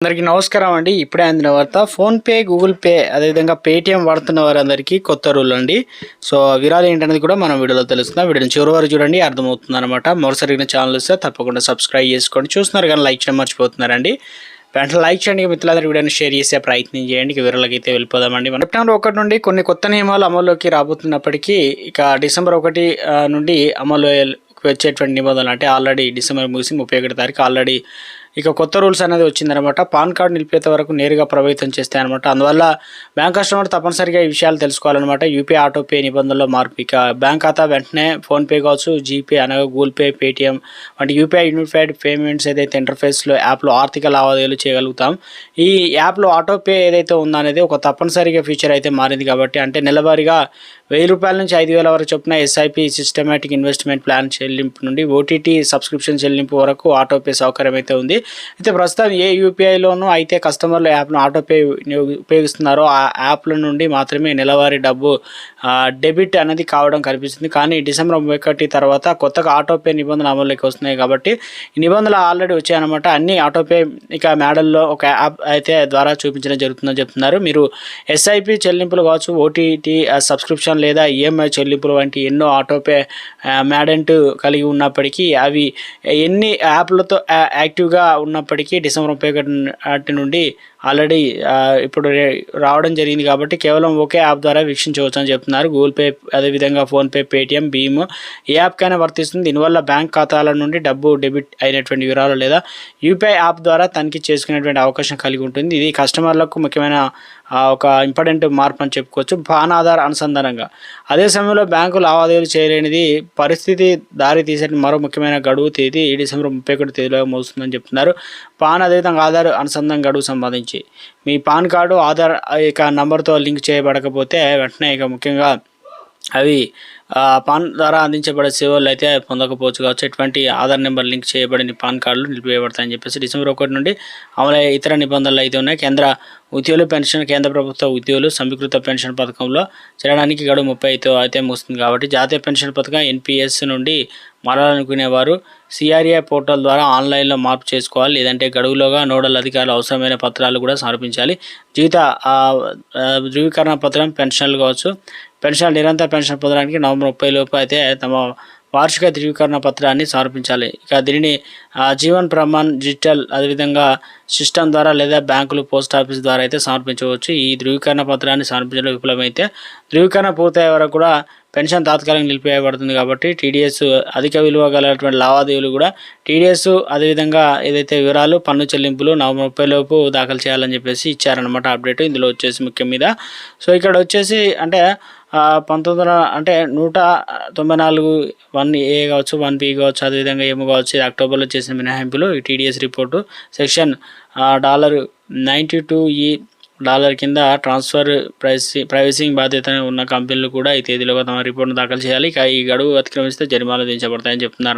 అందరికీ నమస్కారం అండి. ఇప్పుడే అందిన వార్త ఫోన్పే గూగుల్ పే అదేవిధంగా పేటిఎం వాడుతున్న వారందరికీ కొత్త రూల్ అండి. సో విరాలు వివరాలు ఏంటనేది కూడా మనం వీడియోలో తెలుస్తున్నాం వీడియోని చివరి వరకు చూడండి అర్థమవుతుంది అనమాట మరోసరిగిన ఛానల్ వస్తే తప్పకుండా సబ్స్క్రైబ్ చేసుకోండి. చూస్తున్నారు కానీ లైక్ చేయడం మర్చిపోతున్నారండి. వెంటనే లైక్ చేయండి మిత్రులందరూ వీడియోని షేర్ చేసే ప్రయత్నం చేయండి. ఇక వివరాలకి అయితే వెళ్ళిపోదామండి సెప్టెంబర్ ఒకటి నుండి కొన్ని కొత్త నియమాలు అమల్లోకి రాబోతున్నప్పటికీ ఇక డిసెంబర్ ఒకటి నుండి అమలు వచ్చేటువంటి నిబంధనలు అంటే ఆల్రెడీ డిసెంబర్ ముగిసి ముప్పై ఒకటి తారీఖు ఆల్రెడీ ఇక కొత్త రూల్స్ అనేది వచ్చిందనమాట. పాన్ కార్డు నిలిపేత వరకు నేరుగా ప్రభావితం చేస్తాయి అనమాట అందువల్ల బ్యాంక్ కస్టమర్ తప్పనిసరిగా ఈ విషయాలు తెలుసుకోవాలన్నమాట. యూపీఐ ఆటోపే నిబంధనల్లో నిబంధనలో మార్పు. ఇక బ్యాంక్ ఖాతా వెంటనే ఫోన్పే కావచ్చు జీపే అనగా గూగుల్ పే పేటిఎం వంటి యూపీఐ యూనిఫైడ్ పేమెంట్స్ ఏదైతే ఇంటర్ఫేస్లో యాప్లో ఆర్థిక లావాదేవీలు చేయగలుగుతాం. ఈ యాప్లో ఆటోపే ఏదైతే ఉందో అనేది ఒక తప్పనిసరిగా ఫీచర్ అయితే మారింది కాబట్టి అంటే నెలవారీగా వెయ్యి రూపాయల నుంచి ఐదు వేల వరకు చొప్పున ఎస్ఐపి సిస్టమేటిక్ ఇన్వెస్ట్మెంట్ ప్లాన్ చెల్లింపు నుండి ఓటీటీ సబ్స్క్రిప్షన్ చెల్లింపు వరకు ఆటోపే సౌకర్యం అయితే ఉంది. అయితే ప్రస్తుతం ఏ యూపీఐలోనూ అయితే కస్టమర్లు యాప్ను ఆటోపే ఉపయోగిస్తున్నారో ఆ యాప్ల నుండి మాత్రమే నెలవారీ డబ్బు డెబిట్ అనేది కావడం కనిపిస్తుంది. కానీ డిసెంబర్ ముప్పై ఒకటి తర్వాత కొత్తగా ఆటోపే నిబంధనలు అమల్లోకి వస్తున్నాయి కాబట్టి ఈ నిబంధనలు ఆల్రెడీ వచ్చాయన్నమాట. అన్ని ఆటోపే ఇక మేడల్లో ఒక యాప్ అయితే ద్వారా చూపించడం జరుగుతుందని చెప్తున్నారు. మీరు ఎస్ఐపి చెల్లింపులు కావచ్చు ఓటీటీ సబ్స్క్రిప్షన్ లేదా ఈఎంఐ చెల్లింపులు వంటి ఎన్నో ఆటోపే మ్యాడెంట్ కలిగి ఉన్నప్పటికీ అవి ఎన్ని యాప్లతో యాక్టివ్గా ఉన్నప్పటికీ డిసెంబర్ ముప్పై ఒకటి నాటి నుండి ఆల్రెడీ ఇప్పుడు రావడం జరిగింది కాబట్టి కేవలం ఒకే యాప్ ద్వారా వీక్షించవచ్చు అని చెప్తున్నారు. గూగుల్ పే అదేవిధంగా ఫోన్పే పేటిఎం భీమ్ ఏ యాప్కైనా వర్తిస్తుంది. దీనివల్ల బ్యాంక్ ఖాతాల నుండి డబ్బు డెబిట్ అయినటువంటి వివరాలు లేదా యూపీఐ యాప్ ద్వారా తనిఖీ చేసుకునేటువంటి అవకాశం కలిగి ఉంటుంది. ఇది కస్టమర్లకు ముఖ్యమైన ఒక ఇంపార్టెంట్ మార్పు అని చెప్పుకోవచ్చు. పాన్ ఆధార్ అనుసంధానంగా. అదే సమయంలో బ్యాంకు లావాదేవీలు చేయలేనిది పరిస్థితి దారి తీసే మరో ముఖ్యమైన గడువు తేదీ ఈ డిసెంబర్ ముప్పై ఒకటి తేదీలో మోస్తుందని చెప్తున్నారు. పాన్ అదేవిధంగా ఆధార్ అనుసంధానం గడువు సంబంధించి మీ పాన్ కార్డు ఆధార్ ఇక నంబర్తో లింక్ చేయబడకపోతే వెంటనే ఇక ముఖ్యంగా అవి పాన్ ద్వారా అందించబడే సేవలు అయితే పొందకపోవచ్చు కావచ్చు. ఎటువంటి ఆధార్ నెంబర్ లింక్ చేయబడిన పాన్ కార్డులు నిలిపివేయబడతాయని చెప్పేసి డిసెంబర్ ఒకటి నుండి అమలయ్యే ఇతర నిబంధనలు అయితే ఉన్నాయి. కేంద్ర ఉద్యోగులు పెన్షన్ కేంద్ర ప్రభుత్వ ఉద్యోగులు సమీకృత పెన్షన్ పథకంలో చేరడానికి గడువు ముప్పై అయితే ముగుస్తుంది కాబట్టి జాతీయ పెన్షన్ పథకం ఎన్పిఎస్ నుండి మారాలనుకునేవారు. సిఆర్ఏ పోర్టల్ ద్వారా ఆన్లైన్లో మార్పు చేసుకోవాలి. లేదంటే గడువులోగా నోడల్ అధికారులు అవసరమైన పత్రాలు కూడా సమర్పించాలి. జీవిత ధృవీకరణ పత్రం పెన్షన్లు కావచ్చు. పెన్షన్ నిరంతర పెన్షన్ పొందడానికి నవంబర్ ముప్పై లోపు అయితే తమ వార్షిక ధృవీకరణ పత్రాన్ని సమర్పించాలి. ఇక దీనిని జీవన్ ప్రమాణ్ డిజిటల్ అదేవిధంగా సిస్టమ్ ద్వారా లేదా బ్యాంకులు పోస్ట్ ఆఫీస్ ద్వారా అయితే సమర్పించవచ్చు. ఈ ధృవీకరణ పత్రాన్ని సమర్పించడం విఫలమైతే ధృవీకరణ పూర్తయ్యే వరకు కూడా పెన్షన్ తాత్కాలికంగా నిలిపివేయబడుతుంది కాబట్టి టీడీఎస్ అధిక విలువ గలటువంటి లావాదేవీలు కూడా టీడీఎస్ అదేవిధంగా ఏదైతే వివరాలు పన్ను చెల్లింపులు నవంబర్ ముప్పై లోపు దాఖలు చేయాలని చెప్పేసి ఇచ్చారనమాట అప్డేట్. ఇందులో వచ్చేసి ముఖ్యం మీద. సో ఇక్కడ వచ్చేసి అంటే పంతొమ్మిది వందల అంటే నూట తొంభై నాలుగు వన్ ఏ కావచ్చు వన్ బి కావచ్చు అదేవిధంగా ఏమో కావచ్చు ఇది అక్టోబర్లో చేసిన మినహాయింపులు. ఈ TDS report section dollar ninety two ఈ డాలర్ కింద ట్రాన్స్ఫర్ ప్రైసి ప్రైవసింగ్ బాధ్యత ఉన్న కంపెనీలు కూడా ఈ తేదీలోగా తమ రిపోర్ట్ను దాఖలు చేయాలి. ఇక ఈ గడువు అతిక్రమిస్తే జరిమానాలు విధించబడతాయని చెప్తున్నారు.